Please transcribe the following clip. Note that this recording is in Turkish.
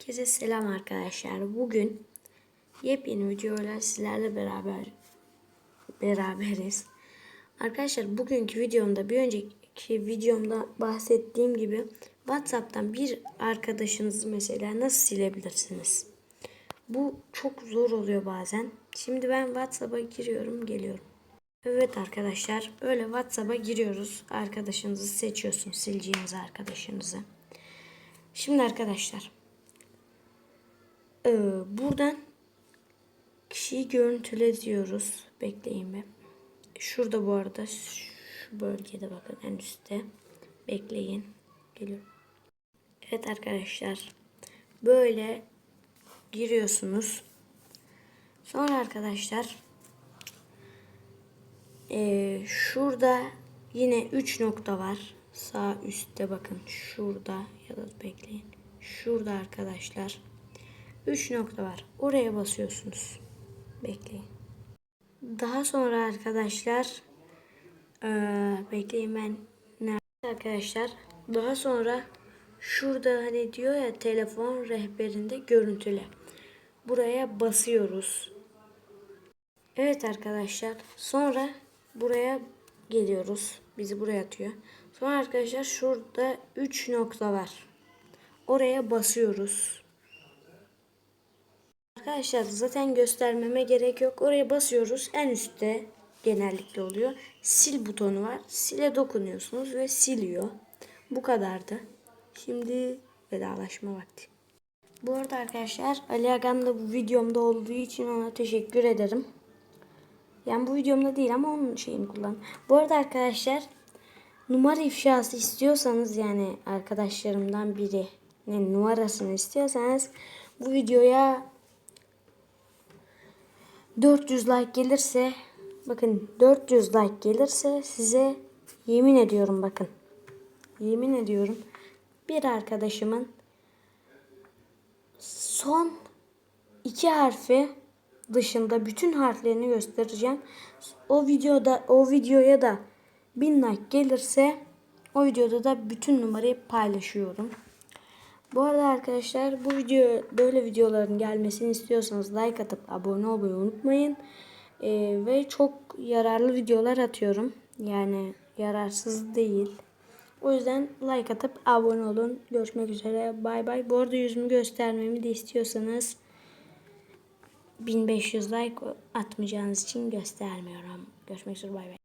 Herkese selam arkadaşlar. Bugün yepyeni videoyla sizlerle beraber beraberiz. Arkadaşlar bugünkü videomda bir önceki videomda bahsettiğim gibi WhatsApp'tan bir arkadaşınızı mesela nasıl silebilirsiniz? Bu çok zor oluyor bazen. Şimdi ben WhatsApp'a giriyorum, geliyorum. Evet arkadaşlar, böyle WhatsApp'a giriyoruz. Arkadaşınızı seçiyorsunuz, sileceğiniz arkadaşınızı. Şimdi arkadaşlar, ee, buradan kişiyi görüntüle diyoruz. Bekleyin bir. Şurada bu arada şu bölgede bakın en üstte. Bekleyin. Geliyorum. Evet arkadaşlar. Böyle giriyorsunuz. Sonra arkadaşlar ee, şurada yine 3 nokta var. Sağ üstte bakın şurada ya da bekleyin. Şurada arkadaşlar 3 nokta var. Oraya basıyorsunuz. Bekleyin. Daha sonra arkadaşlar ee, bekleyin ben nerede arkadaşlar daha sonra şurada hani diyor ya telefon rehberinde görüntüle. Buraya basıyoruz. Evet arkadaşlar sonra buraya geliyoruz. Bizi buraya atıyor. Sonra arkadaşlar şurada 3 nokta var. Oraya basıyoruz. Arkadaşlar zaten göstermeme gerek yok. Oraya basıyoruz. En üstte genellikle oluyor. Sil butonu var. Sile dokunuyorsunuz ve siliyor. Bu kadardı. Şimdi vedalaşma vakti. Bu arada arkadaşlar Ali Agan da bu videomda olduğu için ona teşekkür ederim. Yani bu videomda değil ama onun şeyini kullan. Bu arada arkadaşlar numara ifşası istiyorsanız yani arkadaşlarımdan biri ne numarasını istiyorsanız bu videoya 400 like gelirse bakın 400 like gelirse size yemin ediyorum bakın. Yemin ediyorum bir arkadaşımın son iki harfi dışında bütün harflerini göstereceğim. O videoda o videoya da 1000 like gelirse o videoda da bütün numarayı paylaşıyorum. Bu arada arkadaşlar bu video böyle videoların gelmesini istiyorsanız like atıp abone olmayı unutmayın. Ee, ve çok yararlı videolar atıyorum. Yani yararsız değil. O yüzden like atıp abone olun. Görüşmek üzere. Bay bay. Bu arada yüzümü göstermemi de istiyorsanız 1500 like atmayacağınız için göstermiyorum. Görüşmek üzere. Bay bay.